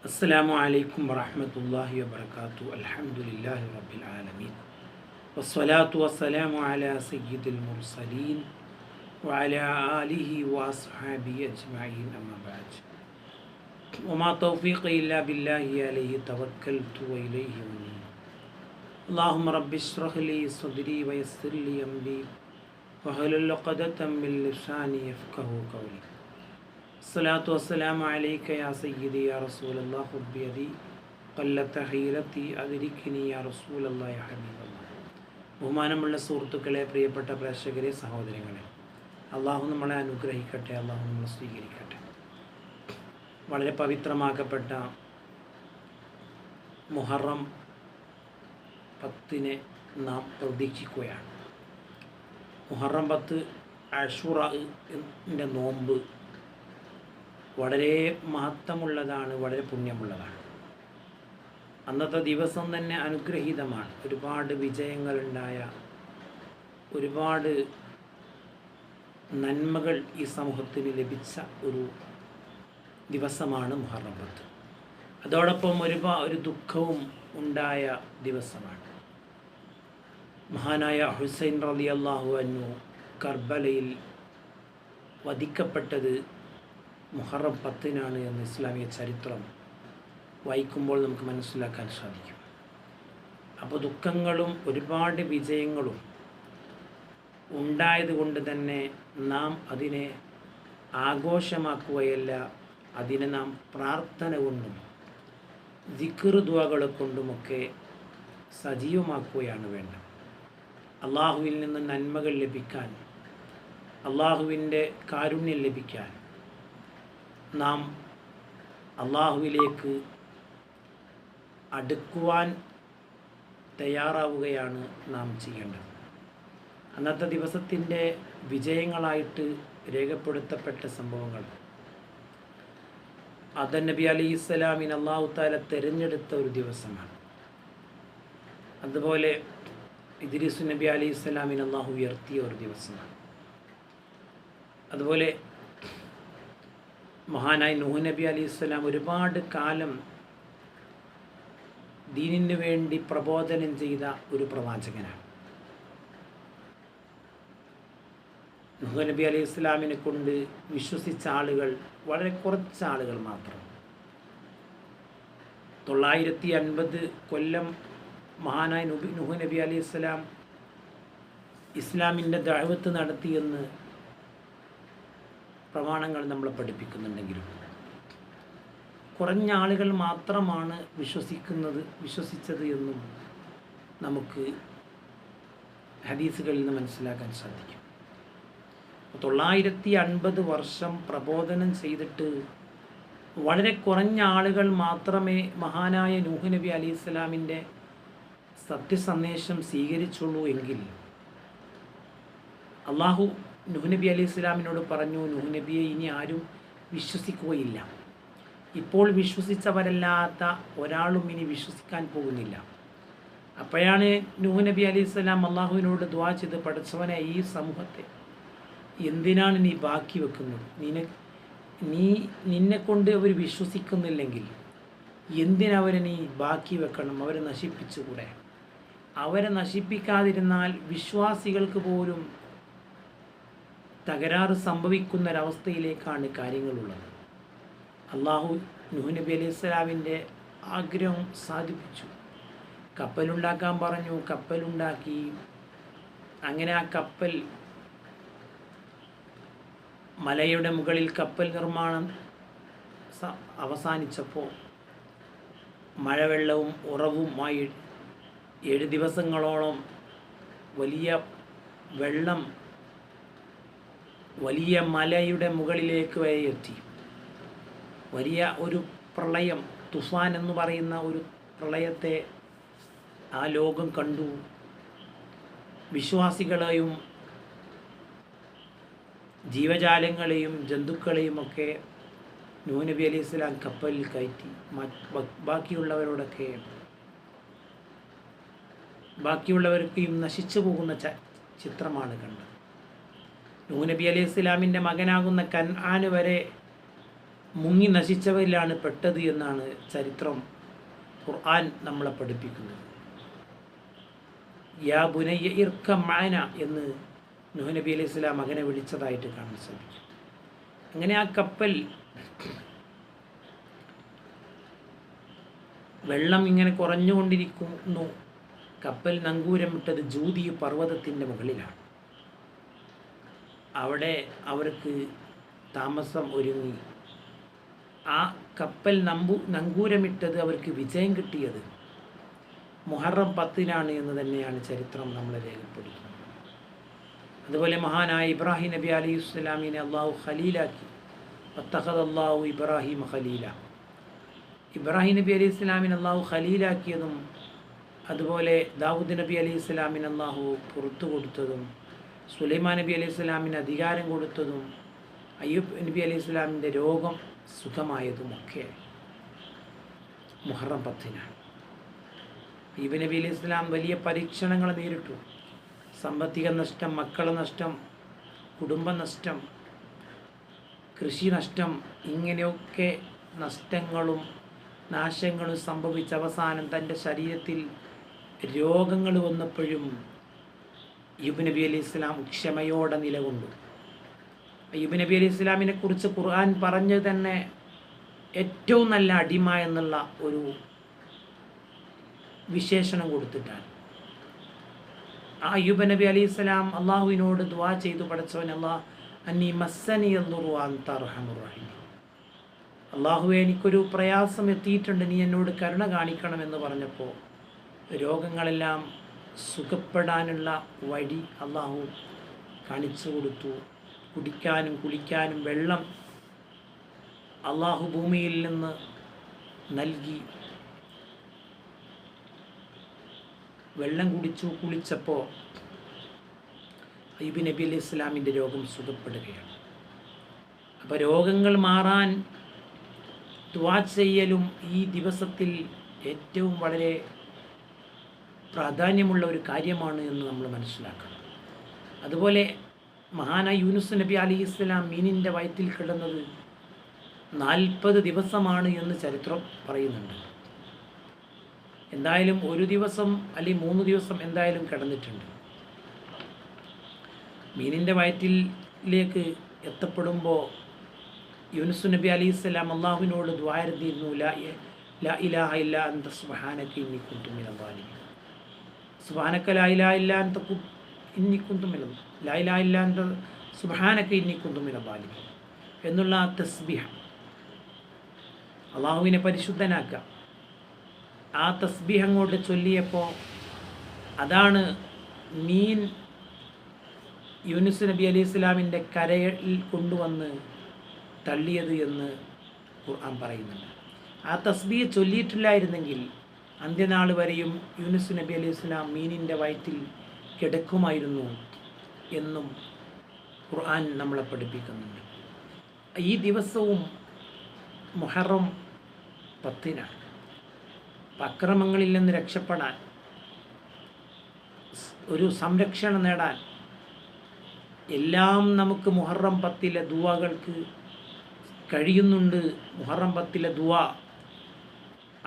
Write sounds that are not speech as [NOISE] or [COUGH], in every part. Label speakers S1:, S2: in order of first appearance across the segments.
S1: السلام عليكم ورحمة الله وبركاته. الحمد لله رب العالمين. والصلاة والسلام على سيد المرسلين وعلى آله وأصحابه أجمعين. أما بعد وما توفيقي إلا بالله عليه توكلت وإليه أنيب. اللهم رب اشرح لي صدري ويسر لي أمري. وهل عقدة من لساني يفقه قولي. الصلاة والسلام عليك يا سيدي يا رسول الله خذ بيدي قلت حيرتي أدركني يا رسول الله يا حبيب الله ബഹുമാനമുള്ള സുഹൃത്തുക്കളെ പ്രിയപ്പെട്ട പ്രേക്ഷകരെ സഹോദരങ്ങളെ അള്ളാഹു നമ്മളെ അനുഗ്രഹിക്കട്ടെ അള്ളാഹു നമ്മളെ സ്വീകരിക്കട്ടെ വളരെ പവിത്രമാക്കപ്പെട്ട മുഹറം പത്തിനെ നാം പ്രതീക്ഷിക്കുകയാണ് മുഹറം പത്ത് അഷുറിൻ്റെ നോമ്പ് വളരെ മഹത്വമുള്ളതാണ് വളരെ പുണ്യമുള്ളതാണ്. അന്നത്തെ ദിവസം തന്നെ അനുഗ്രഹീതമാണ്. ഒരുപാട് വിജയങ്ങളുണ്ടായ ഒരുപാട് നന്മകൾ ഈ സമൂഹത്തിന് ലഭിച്ച ഒരു ദിവസമാണ് മുഹറം പത്ത്. അതോടൊപ്പം ഒരുപാ ഒരു ദുഃഖവും ഉണ്ടായ ദിവസമാണ്. മഹാനായ ഹുസൈൻ റലി അള്ളാഹു അന്നു കർബലയിൽ വധിക്കപ്പെട്ടത് മുഹറം പത്തിനാണ് എന്ന് ഇസ്ലാമിക ചരിത്രം വായിക്കുമ്പോൾ നമുക്ക് മനസ്സിലാക്കാൻ സാധിക്കും. അപ്പോൾ ദുഃഖങ്ങളും ഒരുപാട് വിജയങ്ങളും ഉണ്ടായതുകൊണ്ട് തന്നെ നാം അതിനെ ആഘോഷമാക്കുകയല്ല അതിനെ നാം പ്രാർത്ഥന കൊണ്ടും ദിക്കൃതുവകളെ കൊണ്ടുമൊക്കെ സജീവമാക്കുകയാണ് വേണ്ടത്. അള്ളാഹുവിൽ നിന്ന് നന്മകൾ ലഭിക്കാൻ അള്ളാഹുവിന്റെ കാരുണ്യം ലഭിക്കാൻ നാം അള്ളാഹുവിലേക്ക് അടുക്കുവാൻ തയ്യാറാവുകയാണ് നാം ചെയ്യേണ്ടത്. അന്നത്തെ ദിവസത്തിന്റെ വിജയങ്ങളായിട്ട് രേഖപ്പെടുത്തപ്പെട്ട സംഭവങ്ങൾ. അദൻ നബി അലി ഇസ്ലാമിൻ അള്ളാഹു താല തിരഞ്ഞെടുത്ത ഒരു ദിവസമാണ്. അതുപോലെ ഇദ്രീസ് നബി അലി ഇസ്ലാമിൻ അള്ളാഹു ഉയർത്തിയ ഒരു ദിവസമാണ്. അതുപോലെ മഹാനായ നൂഹ് നബി അലി ഇസ്ലാം ഒരുപാട് കാലം ദീനിന് വേണ്ടി പ്രബോധനം ചെയ്ത ഒരു പ്രവാചകനാണ്. നൂഹ് നബി അലി ഇസ്ലാമിനെ കൊണ്ട് വിശ്വസിച്ച ആളുകൾ വളരെ കുറച്ച് ആളുകൾ മാത്രം. തൊള്ളായിരത്തി അൻപത് കൊല്ലം മഹാനായ നബി നുഹ് നബി അലി ഇസ്ലാം ഇസ്ലാമിന്റെ ദഴവത്ത് നടത്തിയെന്ന് പ്രമാണങ്ങൾ നമ്മളെ പഠിപ്പിക്കുന്നുണ്ടെങ്കിലും കുറഞ്ഞ ആളുകൾ മാത്രമാണ് വിശ്വസിക്കുന്നത് വിശ്വസിച്ചത് എന്നും നമുക്ക് ഹദീസുകളിൽ നിന്ന് മനസ്സിലാക്കാൻ സാധിക്കും. തൊള്ളായിരത്തി അൻപത് വർഷം പ്രബോധനം ചെയ്തിട്ട് വളരെ കുറഞ്ഞ ആളുകൾ മാത്രമേ മഹാനായ നൂഹ് നബി അലി ഇസ്ലാമിന്റെ സത്യസന്ദേശം സ്വീകരിച്ചുള്ളൂ എങ്കിൽ അള്ളാഹു നബി അലി ഇസ്ലാമിനോട് പറഞ്ഞു നബിയെ ഇനി ആരും വിശ്വസിക്കുകയില്ല. ഇപ്പോൾ വിശ്വസിച്ചവരല്ലാത്ത ഒരാളും ഇനി വിശ്വസിക്കാൻ പോകുന്നില്ല. അപ്പോഴാണ് നൂഹ് നബി അലി ഇസ്ലാം അള്ളാഹുവിനോട് ദ്വാ ചെയ്ത് പഠിച്ചവനെ ഈ സമൂഹത്തെ. എന്തിനാണ് നീ ബാക്കി വെക്കുന്നത്? നിന നീ നിന്നെ കൊണ്ട് അവർ വിശ്വസിക്കുന്നില്ലെങ്കിൽ എന്തിനവരെ നീ ബാക്കി വെക്കണം? അവരെ നശിപ്പിച്ചുകൂടെ? അവരെ നശിപ്പിക്കാതിരുന്നാൽ വിശ്വാസികൾക്ക് പോലും തകരാറ് സംഭവിക്കുന്നൊരവസ്ഥയിലേക്കാണ് കാര്യങ്ങളുള്ളത്. അള്ളാഹു നൂഹ് നബി അലൈഹി സ്വലാമിന്റെ ആഗ്രഹം സാധിപ്പിച്ചു. കപ്പലുണ്ടാക്കാൻ പറഞ്ഞു കപ്പലുണ്ടാക്കി. അങ്ങനെ ആ കപ്പൽ മലയുടെ മുകളിൽ കപ്പൽ നിർമ്മാണം അവസാനിച്ചപ്പോൾ മഴവെള്ളവും ഉറവുമായി ഏഴ് ദിവസങ്ങളോളം വലിയ വെള്ളം വലിയ മലയുടെ മുകളിലേക്ക് വരെ എത്തി. വലിയ ഒരു പ്രളയം തുഫാൻ എന്ന് പറയുന്ന ഒരു പ്രളയത്തെ ആ ലോകം കണ്ടു. വിശ്വാസികളെയും ജീവജാലങ്ങളെയും ജന്തുക്കളെയും ഒക്കെ നൂനബി അലി ഇസ്ലാം കപ്പലിൽ കയറ്റി. ബാക്കിയുള്ളവരോടൊക്കെ ബാക്കിയുള്ളവർക്കും നശിച്ചു പോകുന്ന ചിത്രമാണ് കണ്ടത്. നൂനബി അലൈഹി ഇസ്ലാമിന്റെ മകനാകുന്ന കൻആാന് വരെ മുങ്ങി നശിച്ചവരിലാണ് പെട്ടത് എന്നാണ് ചരിത്രം ഖുർആൻ നമ്മളെ പഠിപ്പിക്കുന്നത്. യാ ബുനയ്യ ഇർക്ക മാന എന്ന് നുഹ് നബി അലൈഹി സ്വലാം മകനെ വിളിച്ചതായിട്ട് കാണാൻ സാധിക്കും. അങ്ങനെ ആ കപ്പൽ വെള്ളം ഇങ്ങനെ കുറഞ്ഞുകൊണ്ടിരിക്കുന്നു. കപ്പൽ നങ്കൂരം വിട്ടത് ജൂതി പർവതത്തിന്റെ മുകളിലാണ്. അവിടെ അവർക്ക് താമസം ഒരുങ്ങി. ആ കപ്പൽ നമ്പു നങ്കൂരമിട്ടത് അവർക്ക് വിജയം കിട്ടിയത് മുഹറം പത്തിനാണ് എന്ന് തന്നെയാണ് ചരിത്രം നമ്മളെ രേഖപ്പെടുത്തുന്നത്. അതുപോലെ മഹാനായ ഇബ്രാഹിം നബി അലി ഇസ്ലാമിനെ അള്ളാഹു ഖലീലാക്കി. അത്തഹദ് അള്ളാഹു ഇബ്രാഹിം ഖലീല. ഇബ്രാഹിം നബി അലി ഇസ്ലാമിനെ അള്ളാഹു ഖലീലാക്കിയതും അതുപോലെ ദാവൂദ് നബി അലി ഇസ്ലാമിനെ അള്ളാഹു പുറത്തു കൊടുത്തതും സുലൈമാൻ നബി അലൈഹി സ്വലാമിന് അധികാരം കൊടുത്തതും അയ്യൂബ് നബി അലൈഹി സ്വലാമിന്റെ രോഗം സുഖമായതുമൊക്കെ മുഹറം പത്തിനാണ്. അയ്യൂബ് നബി അലൈഹി സ്വലാം വലിയ പരീക്ഷണങ്ങൾ നേരിട്ടു. സാമ്പത്തിക നഷ്ടം മക്കളെ നഷ്ടം കുടുംബ നഷ്ടം കൃഷി നഷ്ടം ഇങ്ങനെയൊക്കെ നഷ്ടങ്ങളും നാശങ്ങളും സംഭവിച്ച അവസാനം തന്റെ ശരീരത്തിൽ രോഗങ്ങൾ വന്നപ്പോഴും അയ്യൂബ് നബി അലി ഇസ്ലാം ക്ഷമയോടെ നിലകൊണ്ടു. അയ്യൂബ് നബി അലി ഇസ്ലാമിനെ കുറിച്ച് ഖുർആൻ പറഞ്ഞു തന്നെ ഏറ്റവും നല്ല അടിമ എന്നുള്ള ഒരു വിശേഷണം കൊടുത്തിട്ടാണ്. ആ അയ്യൂബ് നബി അലി ഇസ്ലാം അള്ളാഹുവിനോട് ദ്വാ ചെയ്തു പഠിച്ചവൻ അള്ളാഹ് മസ്സനി അള്ളാഹുവെ എനിക്കൊരു പ്രയാസം എത്തിയിട്ടുണ്ട്. നീ എന്നോട് കരുണ കാണിക്കണം എന്ന് പറഞ്ഞപ്പോൾ രോഗങ്ങളെല്ലാം സുഖപ്പെടാനുള്ള വഴി അള്ളാഹു കാണിച്ചു കൊടുത്തു. കുടിക്കാനും കുളിക്കാനും വെള്ളം അള്ളാഹു ഭൂമിയിൽ നിന്ന് നൽകി. വെള്ളം കുടിച്ചു കുളിച്ചപ്പോൾ അയ്യൂബ് നബി അലി ഇസ്ലാമിന്റെ രോഗം സുഖപ്പെടുകയാണ്. അപ്പോൾ രോഗങ്ങൾ മാറാൻ ദ്വാ ചെയ്യലും ഈ ദിവസത്തിൽ ഏറ്റവും വളരെ പ്രാധാന്യമുള്ള ഒരു കാര്യമാണ് എന്ന് നമ്മൾ മനസ്സിലാക്കണം. അതുപോലെ മഹാനായ യൂനുസ് നബി അലി ഇസ്ലാം മീനിന്റെ വയറ്റിൽ കിടന്നത് നാൽപ്പത് ദിവസമാണ് എന്ന് ചരിത്രം പറയുന്നുണ്ട്. എന്തായാലും ഒരു ദിവസം അല്ലെങ്കിൽ മൂന്ന് ദിവസം എന്തായാലും കിടന്നിട്ടുണ്ട്. മീനിന്റെ വയറ്റിലേക്ക് എത്തപ്പെടുമ്പോൾ യൂനുസ് നബി അലി ഇസ്ലാം അള്ളാഹുവിനോട് ദ്വാരതിരുന്നു ലാ ഇലാഹ ഇല്ല അന്ത സുബഹാനക്ക് ഇന്നി കുന്തുമിന ബാലിമീൻ സുബഹാനക്ക ലാ ഇലാഹ ഇല്ല അന്ത കു ഇന്നി കുന്തുമിന ലാ ഇലാഹ ഇല്ല ഇന്നി കുന്തുമിന ബാലിമീൻ എന്നുള്ള ആ തസ്ബിഹ. അള്ളാഹുവിനെ പരിശുദ്ധനാക്കുക ആ തസ്ബീഹ് അങ്ങോട്ട് ചൊല്ലിയപ്പോൾ അതാണ് മീൻ യൂനുസ് നബി അലി ഇസ്ലാമിന്റെ കരയിൽ കൊണ്ടുവന്ന് തള്ളിയത് എന്ന് ഖുർആൻ പറയുന്നുണ്ട്. ആ തസ്ബീഹ് ചൊല്ലിയിട്ടില്ലായിരുന്നെങ്കിൽ അന്ത്യനാൾ വരെയും യൂനുസ് നബി അലി ഇസ്ലാം മീനിന്റെ വയറ്റിൽ കിടക്കുമായിരുന്നു എന്നും ഖുർആൻ നമ്മളെ പഠിപ്പിക്കുന്നുണ്ട്. ഈ ദിവസവും മുഹറം പത്തിനാണ്. അക്രമങ്ങളിൽ നിന്ന് രക്ഷപ്പെടാൻ ഒരു സംരക്ഷണം നേടാൻ എല്ലാം നമുക്ക് മുഹറം പത്തിലെ ദുവകൾക്ക് കഴിയുന്നുണ്ട്. മുഹറം പത്തിലെ ദുവ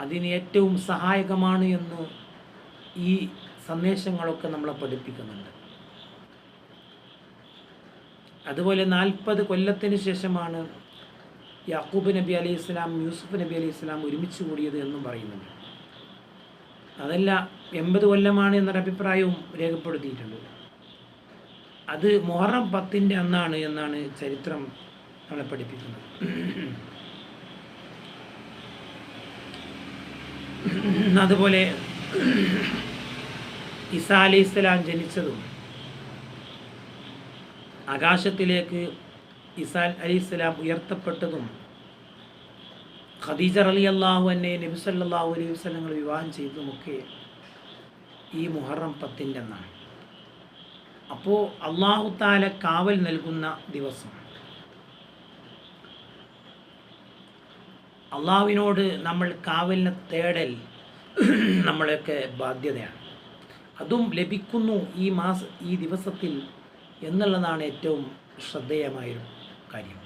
S1: അതിന് ഏറ്റവും സഹായകമാണ് എന്ന് ഈ സന്ദേശങ്ങളൊക്കെ നമ്മളെ പഠിപ്പിക്കുന്നുണ്ട്. അതുപോലെ നാൽപ്പത് കൊല്ലത്തിന് ശേഷമാണ് യാക്കൂബ് നബി അലൈഹി ഇസ്ലാം യൂസുഫ് നബി അലൈഹി ഇസ്ലാം ഒരുമിച്ച് കൂടിയത് എന്നും പറയുന്നുണ്ട്. അതല്ല എൺപത് കൊല്ലമാണ് എന്നൊരു അഭിപ്രായവും രേഖപ്പെടുത്തിയിട്ടുണ്ട്. അത് മൊഹറം പത്തിന്റെ അന്നാണ് എന്നാണ് ചരിത്രം നമ്മളെ പഠിപ്പിക്കുന്നത്. അതുപോലെ ഇസാ അലി ഇസ്ലാം ജനിച്ചതും ആകാശത്തിലേക്ക് ഇസാൽ അലി ഇസ്ലാം ഉയർത്തപ്പെട്ടതും ഖദീജർ അലി അള്ളാഹു എന്നെ നബി സല്ലാഹു അലൈഹി വസ്ലങ്ങൾ വിവാഹം ചെയ്തതുമൊക്കെ ഈ മുഹറം പത്തിന്റെ എന്നാണ് അപ്പോൾ അള്ളാഹു താല കാവൽ നൽകുന്ന ദിവസം അള്ളാഹുവിനോട് നമ്മൾ കാവലിനെ തേടൽ [CLEARS THROAT] നമ്മളൊക്കെ ബാധ്യതയാണ്. അതും ലഭിക്കുന്നു ഈ മാസ ഈ ദിവസത്തിൽ എന്നുള്ളതാണ് ഏറ്റവും ശ്രദ്ധേയമായൊരു കാര്യം.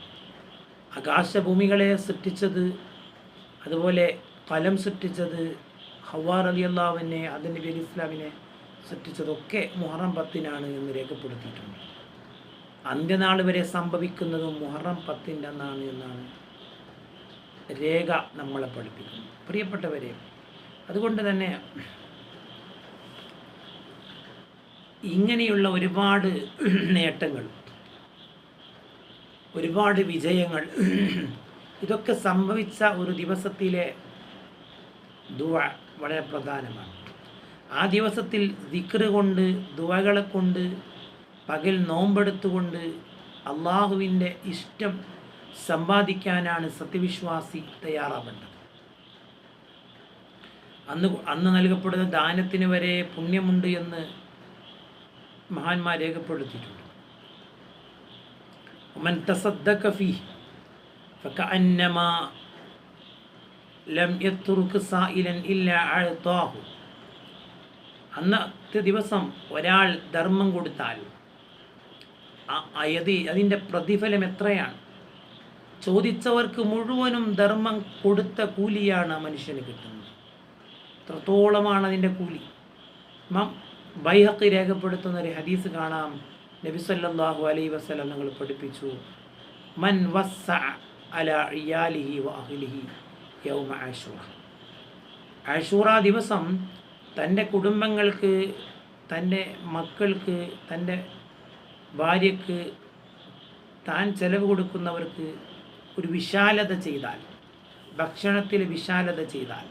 S1: ആകാശഭൂമികളെ സൃഷ്ടിച്ചത് അതുപോലെ ഫലം സൃഷ്ടിച്ചത് ഹവാർ അലി അള്ളാവിനെ അതിന്റെ പേര് ഇസ്ലാമിനെ സൃഷ്ടിച്ചതൊക്കെ മുഹറം പത്തിനാണ് എന്ന് രേഖപ്പെടുത്തിയിട്ടുണ്ട്. അന്ത്യനാൾ വരെ സംഭവിക്കുന്നതും മുഹറം പത്തിന്റെ അന്നാണ് എന്നാണ് രേഖ നമ്മളെ പഠിപ്പിക്കുന്നു. പ്രിയപ്പെട്ടവരെ അതുകൊണ്ട് തന്നെ ഇങ്ങനെയുള്ള ഒരുപാട് നേട്ടങ്ങൾ ഒരുപാട് വിജയങ്ങൾ ഇതൊക്കെ സംഭവിച്ച ഒരു ദിവസത്തിലെ ദുവ വളരെ പ്രധാനമാണ്. ആ ദിവസത്തിൽ ദിക്റ് കൊണ്ട് ദുവകളെ കൊണ്ട് പകൽ നോമ്പെടുത്തുകൊണ്ട് അള്ളാഹുവിന്റെ ഇഷ്ടം സമ്പാദിക്കാനാണ് സത്യവിശ്വാസി തയ്യാറാവേണ്ടത്. അന്ന് അന്ന് നൽകപ്പെടുന്ന ദാനത്തിന് വരെ പുണ്യമുണ്ട് എന്ന് മഹാന്മാർ രേഖപ്പെടുത്തിയിട്ടുണ്ട്. ഫകഅന്നമ ലം സായിലൻ അന്നത്തെ ദിവസം ഒരാൾ ധർമ്മം കൊടുത്താൽ അതിന്റെ പ്രതിഫലം എത്രയാണ്? ചോദിച്ചവർക്ക് മുഴുവനും ധർമ്മം കൊടുത്ത കൂലിയാണ് മനുഷ്യന് കിട്ടുന്നത്. എത്രത്തോളമാണ് അതിന്റെ കൂലി? ബൈഹക്ക് രേഖപ്പെടുത്തുന്ന ഒരു ഹദീസ് കാണാം. നബി സല്ലല്ലാഹു അലൈഹി വസല്ലം നിങ്ങൾ പഠിപ്പിച്ചു. മൻ വസ്സ അല ഇയാലിഹി യൗമ ആഷൂറ. ആഷൂറ ദിവസം തന്റെ കുടുംബങ്ങൾക്ക് തന്റെ മക്കൾക്ക് തന്റെ ഭാര്യക്ക് താൻ ചെലവ് കൊടുക്കുന്നവർക്ക് ഒരു വിശാലത ചെയ്താൽ ഭക്ഷണത്തിൽ വിശാലത ചെയ്താൽ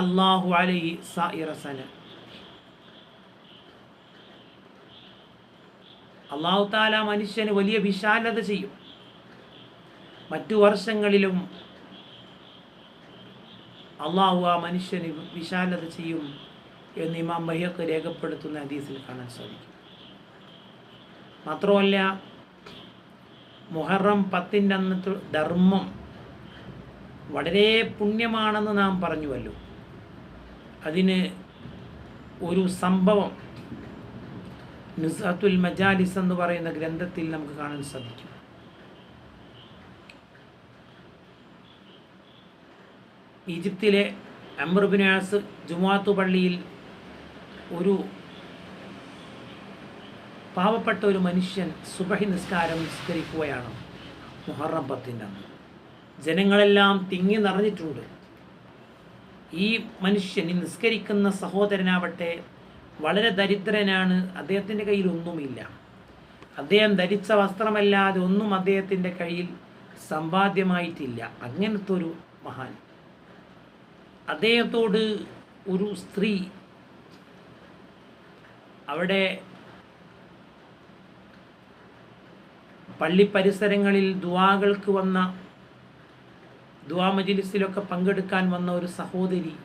S1: അള്ളാഹു അലൈഹി സായിറസന അള്ളാഹു താല മനുഷ്യന് വലിയ വിശാലത ചെയ്യും. മറ്റു വർഷങ്ങളിലും അള്ളാഹു ആ മനുഷ്യന് വിശാലത ചെയ്യും എന്ന് ഇമാം ബഹിയൊക്കെ രേഖപ്പെടുത്തുന്ന ഹദീസിൽ കാണാൻ സാധിക്കും. മാത്രമല്ല മുഹറം പത്തിന്റെ അന്നത്തെ ധർമ്മം വളരെ പുണ്യമാണെന്ന് നാം പറഞ്ഞുവല്ലോ. അതിന് ഒരു സംഭവം നുസത്തുൽ മജാലിസ് എന്ന് പറയുന്ന ഗ്രന്ഥത്തിൽ നമുക്ക് കാണാൻ സാധിക്കും. ഈജിപ്തിലെ അമർബിനാസ് ജുമാത്തു പള്ളിയിൽ ഒരു പാവപ്പെട്ട ഒരു മനുഷ്യൻ സുബഹി നിസ്കാരം നിസ്കരിക്കുകയാണ് മുഹറം പത്തിന്റെ അന്ന്. ജനങ്ങളെല്ലാം തിങ്ങി നിറഞ്ഞിട്ടുണ്ട്. ഈ മനുഷ്യൻ ഈ നിസ്കരിക്കുന്ന സഹോദരനാവട്ടെ വളരെ ദരിദ്രനാണ് അദ്ദേഹത്തിന്റെ കയ്യിൽ ഒന്നുമില്ല. അദ്ദേഹം ധരിച്ച വസ്ത്രമല്ലാതെ ഒന്നും അദ്ദേഹത്തിന്റെ കയ്യിൽ സമ്പാദ്യമായിട്ടില്ല. അങ്ങനത്തെ ഒരു മഹാൻ. അദ്ദേഹത്തോട് ഒരു സ്ത്രീ അവിടെ പള്ളി പരിസരങ്ങളിൽ ദുവാകൾക്ക് വന്ന ദുവാ മജിലിസിലൊക്കെ പങ്കെടുക്കാൻ വന്ന ഒരു സഹോദരി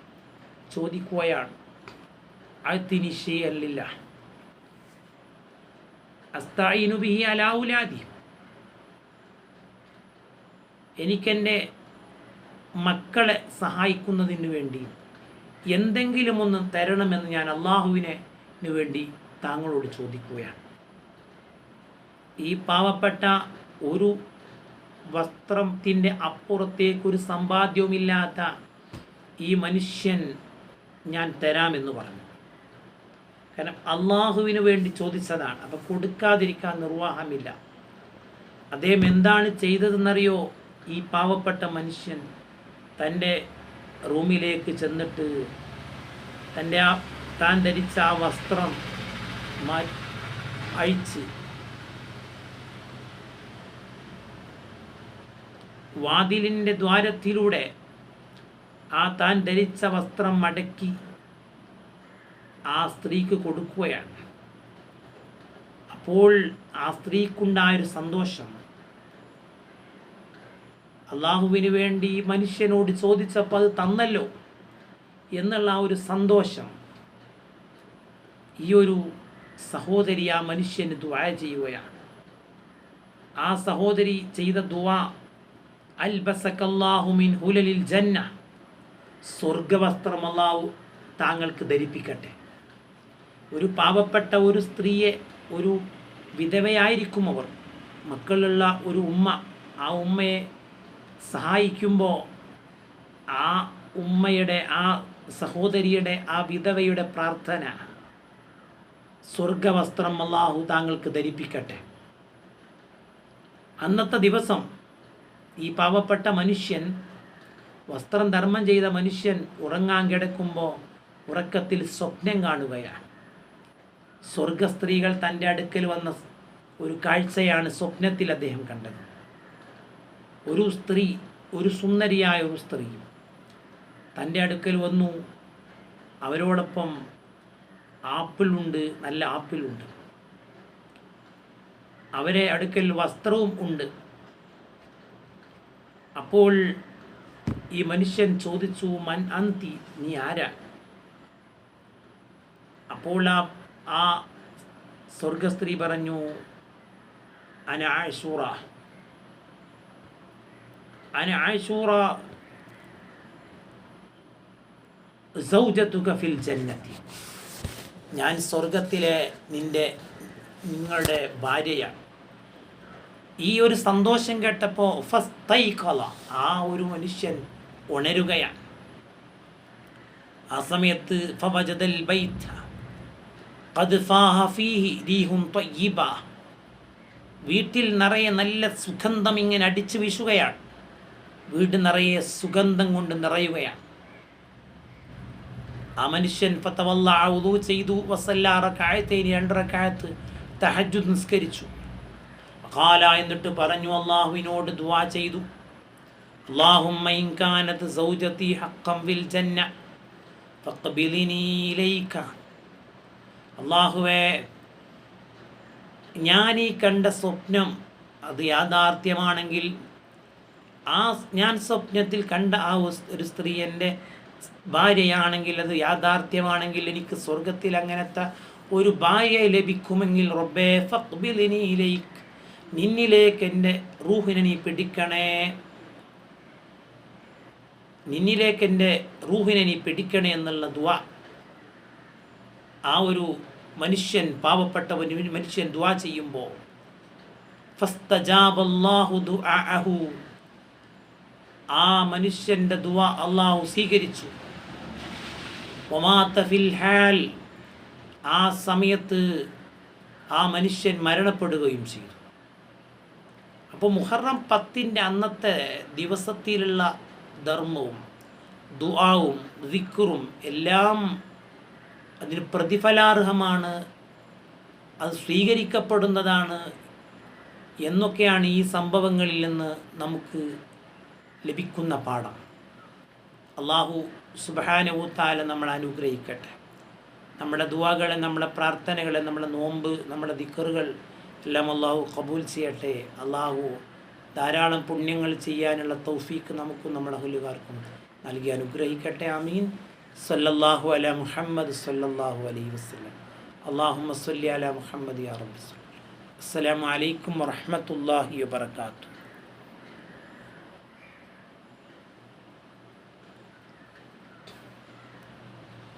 S1: ചോദിക്കുകയാണ്. അഴ്ത്തിനി അല്ലില്ല അസ്തായിനുബിഹി അലാവുലാദി എനിക്കെന്റെ മക്കളെ സഹായിക്കുന്നതിന് വേണ്ടി എന്തെങ്കിലും ഒന്ന് തരണമെന്ന് ഞാൻ അള്ളാഹുവിനെ വേണ്ടി താങ്കളോട് ചോദിക്കുകയാണ്. ഈ പാവപ്പെട്ട ഒരു വസ്ത്രത്തിന്റെ അപ്പുറത്തേക്കൊരു സമ്പാദ്യവുമില്ലാത്ത ഈ മനുഷ്യൻ ഞാൻ തരാമെന്ന് പറഞ്ഞു. കാരണം അള്ളാഹുവിന് വേണ്ടി ചോദിച്ചതാണ്. അപ്പം കൊടുക്കാതിരിക്കാൻ നിർവാഹമില്ല. അദ്ദേഹം എന്താണ് ചെയ്തതെന്നറിയോ? ഈ പാവപ്പെട്ട മനുഷ്യൻ തന്റെ റൂമിലേക്ക് ചെന്നിട്ട് തന്റെ ആ താൻ ധരിച്ച ആ വസ്ത്രം മാ അഴിച്ച് വാതിലിന്റെ ദ്വാരത്തിലൂടെ ആ താൻ ധരിച്ച വസ്ത്രം മടക്കി ആ സ്ത്രീക്ക് കൊടുക്കുകയാണ്. അപ്പോൾ ആ സ്ത്രീക്കുണ്ടായൊരു സന്തോഷം. അള്ളാഹുവിന് വേണ്ടി മനുഷ്യനോട് ചോദിച്ചപ്പോൾ അത് തന്നല്ലോ എന്നുള്ള ആ ഒരു സന്തോഷം. ഈ ഒരു സഹോദരി ആ മനുഷ്യന് ദുവാ ചെയ്യുകയാണ്. ആ സഹോദരി ചെയ്ത ദുവാ അൽബസക്കല്ലാഹുമിൻ ഹുലലിൽ ജന്ന. സ്വർഗവസ്ത്രം അള്ളാഹു താങ്കൾക്ക് ധരിപ്പിക്കട്ടെ. ഒരു പാവപ്പെട്ട ഒരു സ്ത്രീയെ ഒരു വിധവയായിരിക്കും അവർ. മക്കളുള്ള ഒരു ഉമ്മ ആ ഉമ്മയെ സഹായിക്കുമ്പോൾ ആ ഉമ്മയുടെ ആ സഹോദരിയുടെ ആ വിധവയുടെ പ്രാർത്ഥന സ്വർഗവസ്ത്രം അല്ലാഹു താങ്കൾക്ക് ധരിപ്പിക്കട്ടെ. അന്നത്തെ ദിവസം ഈ പാവപ്പെട്ട മനുഷ്യൻ വസ്ത്രം ധർമ്മം ചെയ്ത മനുഷ്യൻ ഉറങ്ങാൻ കിടക്കുമ്പോൾ ഉറക്കത്തിൽ സ്വപ്നം കാണുകയാണ്. സ്വർഗ സ്ത്രീകൾ തന്റെ അടുക്കൽ വന്ന ഒരു കാഴ്ചയാണ് സ്വപ്നത്തിൽ അദ്ദേഹം കണ്ടത്. ഒരു സ്ത്രീ ഒരു സുന്ദരിയായ ഒരു സ്ത്രീ തന്റെ അടുക്കൽ വന്നു. അവരോടൊപ്പം ആപ്പിളുണ്ട് നല്ല ആപ്പിളുണ്ട് അവരെ അടുക്കൽ വസ്ത്രവും ഉണ്ട്. അപ്പോൾ ഈ മനുഷ്യൻ ചോദിച്ചു മൻ അന്തി നീ ആരാ? അപ്പോൾ ആ ആ സ്വർഗസ്ത്രീ പറഞ്ഞു അന ആഷൂറ അന ആഷൂറ ഫിൽ ജന്നത്തി. ഞാൻ സ്വർഗത്തിലെ നിന്റെ നിങ്ങളുടെ ഭാര്യയാണ്. ഈ ഒരു സന്തോഷം കേട്ടപ്പോൾ ഫസ്തൈക്കല ആ ഒരു മനുഷ്യൻ ഉണരുകയാണ്. ആ സമയത്ത് ഫവജദൽ ബൈത്ത് ഖദ് ഫാഹ ഫീഹി റീഹുൻ ത്വയ്യിബ വീട്ടിൽ നിറയെ നല്ല സുഗന്ധം ഇങ്ങനെ അടിച്ചു വീശുകയാണ്. വീട് നിറയെ സുഗന്ധം കൊണ്ട് നിറയുകയാണ്. ആ മനുഷ്യൻ ഫത്തവല്ല ഉദു ചെയ്തു വസല്ലാറക്കായത്തേനി രണ്ടറക്കായത്ത് തഹജു നിസ്കരിച്ചു. ഖാല എന്നിട്ട് പറഞ്ഞു അള്ളാഹുവിനോട് ദുവാ ചെയ്തു. അള്ളാഹുമ്മയിൻകാനത്ത് സൗജത്തി ഹക്കം വിൽ ജന്ന ഫക്കബിലിനീലയിക്ക അള്ളാഹുവേ ഞാൻ ഈ കണ്ട സ്വപ്നം അത് യാഥാർത്ഥ്യമാണെങ്കിൽ ആ ഞാൻ സ്വപ്നത്തിൽ കണ്ട ആ ഒരു സ്ത്രീ എന്റെ ഭാര്യയാണെങ്കിൽ അത് യാഥാർത്ഥ്യമാണെങ്കിൽ എനിക്ക് സ്വർഗത്തിൽ അങ്ങനത്തെ ഒരു ഭാര്യയെ ലഭിക്കുമെങ്കിൽ റബ്ബേ ഫക്ബിലിനിയിലേക്ക് നിന്നിലേക്ക് എന്റെ റൂഹിനെ നീ പിടിക്കണേ. നിന്നിലേക്ക് എന്റെ റൂഹിനെ നീ പിടിക്കണേ എന്നുള്ള ദ്വാ ആ ഒരു മനുഷ്യൻ പാവപ്പെട്ട മനുഷ്യൻ ദ്വാ ചെയ്യുമ്പോൾ ആ മനുഷ്യന്റെ ദ്വാ അള്ളാഹു സ്വീകരിച്ചു. ആ സമയത്ത് ആ മനുഷ്യൻ മരണപ്പെടുകയും ചെയ്തു. അപ്പോൾ മുഹറം പത്തിന്റെ അന്നത്തെ ദിവസത്തിലുള്ള ധർമ്മവും ദുആവും ദിക്കറും എല്ലാം അതിന് പ്രതിഫലാർഹമാണ്. അത് സ്വീകരിക്കപ്പെടുന്നതാണ് എന്നൊക്കെയാണ് ഈ സംഭവങ്ങളിൽ നിന്ന് നമുക്ക് ലഭിക്കുന്ന പാഠം. അള്ളാഹു സുബാനവൂത്താല നമ്മൾ അനുഗ്രഹിക്കട്ടെ. നമ്മുടെ ദുവാകളെ നമ്മുടെ പ്രാർത്ഥനകളെ നമ്മുടെ നോമ്പ് നമ്മുടെ ദിക്കറുകൾ എല്ലാം അള്ളാഹു കബൂൽ ചെയ്യട്ടെ. അള്ളാഹു ധാരാളം പുണ്യങ്ങൾ ചെയ്യാനുള്ള തൗഫീക്ക് നമുക്കും നമ്മുടെ ഹുലുകാർക്കും നൽകി അനുഗ്രഹിക്കട്ടെ. അമീൻ സല്ലല്ലാഹു അല മുഹമ്മദ് സല്ലല്ലാഹു അലൈഹി വസ്ലം അള്ളാഹു സല്ലി അല മുഹമ്മദ് യാ റബ്ബി അസ്സലാമു അലൈക്കും വറഹ്മത്തുള്ളാഹി വബറകാതുഹു.